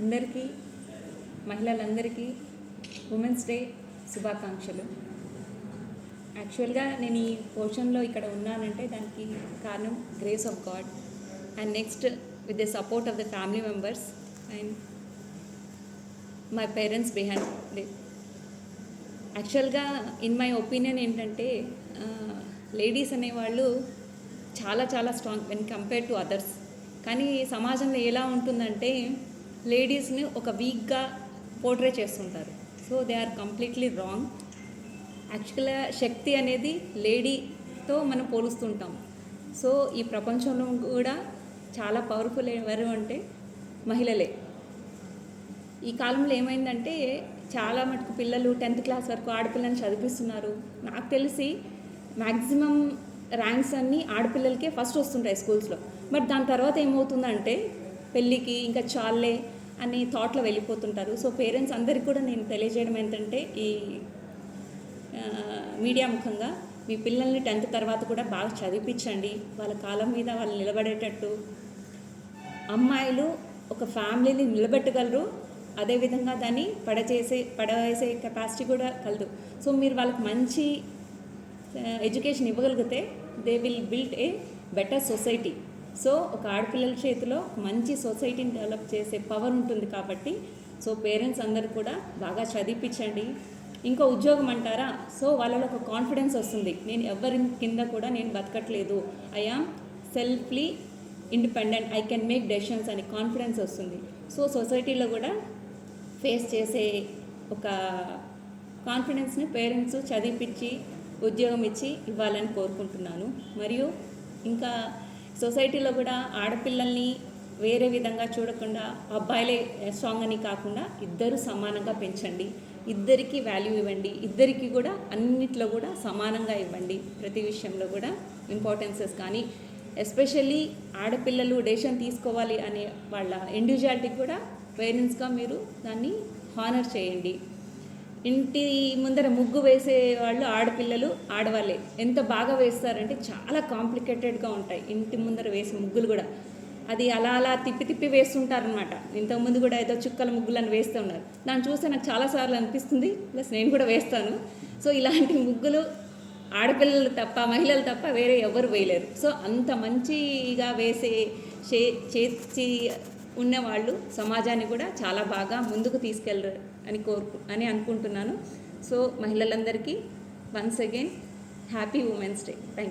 అందరికీ మహిళలందరికీ women's day శుభాకాంక్షలు. యాక్చువల్గా నేను ఈ పోర్షన్లో ఇక్కడ ఉన్నానంటే దానికి కారణం grace of God and next with the support of the family members and my parents behind it యాక్చువల్గా ఇన్ మై ఒపీనియన్ ఏంటంటే లేడీస్ అనేవాళ్ళు చాలా చాలా strong when compare to others కానీ సమాజంలో ఎలా ఉంటుందంటే లేడీస్ని ఒక వీక్గా పోర్ట్రే చేస్తుంటారు. So they are completely wrong. యాక్చువల్గా శక్తి అనేది లేడీతో మనం పోలుస్తుంటాం. సో ఈ ప్రపంచంలో కూడా చాలా పవర్ఫుల్ ఎవరు అంటే మహిళలే. ఈ కాలంలో ఏమైందంటే చాలా మటుకు పిల్లలు టెన్త్ క్లాస్ వరకు ఆడపిల్లని చదివిస్తున్నారు నాకు తెలిసి మ్యాక్సిమం ర్యాంక్స్ అన్నీ ఆడపిల్లలకే ఫస్ట్ వస్తుంటాయి స్కూల్స్లో. బట్ దాని తర్వాత ఏమవుతుందంటే పెళ్ళికి ఇంకా చాలే అని థాట్లో వెళ్ళిపోతుంటారు. సో పేరెంట్స్ అందరికీ కూడా నేను తెలియజేయడం ఏంటంటే ఈ మీడియా ముఖంగా మీ పిల్లల్ని టెన్త్ తర్వాత కూడా బాగా చదివించండి. వాళ్ళ కాలం మీద వాళ్ళు నిలబడేటట్టు అమ్మాయిలు ఒక ఫ్యామిలీని నిలబెట్టగలరు. అదేవిధంగా దాన్ని పడచేసే పడవేసే కెపాసిటీ కూడా కలదు. సో మీరు వాళ్ళకి మంచి ఎడ్యుకేషన్ ఇవ్వగలిగితే they will build a better society so ఒక ఆడపిల్లల చేతిలో మంచి సొసైటీని డెవలప్ చేసే పవర్ ఉంటుంది కాబట్టి సో పేరెంట్స్ అందరు కూడా బాగా చదివించండి ఇంకో ఉద్యోగం అంటారా? సో వాళ్ళలో ఒక కాన్ఫిడెన్స్ వస్తుంది. నేను ఎవరి కింద కూడా నేను బతకట్లేదు. I am selfly independent I can make decisions అని కాన్ఫిడెన్స్ వస్తుంది. సో సొసైటీలో కూడా ఫేస్ చేసే ఒక కాన్ఫిడెన్స్ని పేరెంట్స్ చదివిపించి ఉద్యోగం ఇచ్చి ఇవ్వాలని కోరుకుంటున్నాను. మరియు ఇంకా సొసైటీలో కూడా ఆడపిల్లల్ని వేరే విధంగా చూడకుండా అబ్బాయిలే స్ట్రాంగ్ అని కాకుండా ఇద్దరు సమానంగా పెంచండి. ఇద్దరికి వాల్యూ ఇవ్వండి. ఇద్దరికి కూడా అన్నిట్లో కూడా సమానంగా ఇవ్వండి. ప్రతి విషయంలో కూడా ఇంపార్టెన్సెస్ కానీ ఎస్పెషల్లీ ఆడపిల్లలు డెసిషన్ తీసుకోవాలి అనే వాళ్ళ ఇండివిజువాలిటీ కూడా పేరెంట్స్గా మీరు దాన్ని హానర్ చేయండి. ఇంటి ముందర ముగ్గు వేసే వాళ్ళు ఆడపిల్లలు ఆడవాళ్ళే. ఎంత బాగా వేస్తారంటే చాలా కాంప్లికేటెడ్గా ఉంటాయి ఇంటి ముందర వేసే ముగ్గులు కూడా. అది అలా అలా తిప్పి తిప్పి వేస్తుంటారనమాట ఇంతకుముందు కూడా ఏదో చుక్కల ముగ్గులను వేస్తూ ఉన్నారు దాన్ని చూస్తే నాకు చాలాసార్లు అనిపిస్తుంది. ప్లస్ నేను కూడా వేస్తాను. సో ఇలాంటి ముగ్గులు ఆడపిల్లలు తప్ప మహిళలు తప్ప వేరే ఎవరు వేయలేరు. సో అంత మంచిగా వేసే చే చేసి ఉన్నవాళ్ళు సమాజాన్ని కూడా చాలా బాగా ముందుకు తీసుకెళ్ళరు. అని కోరుకు అని అనుకుంటున్నాను. సో మహిళలందరికీ once again happy women's day thank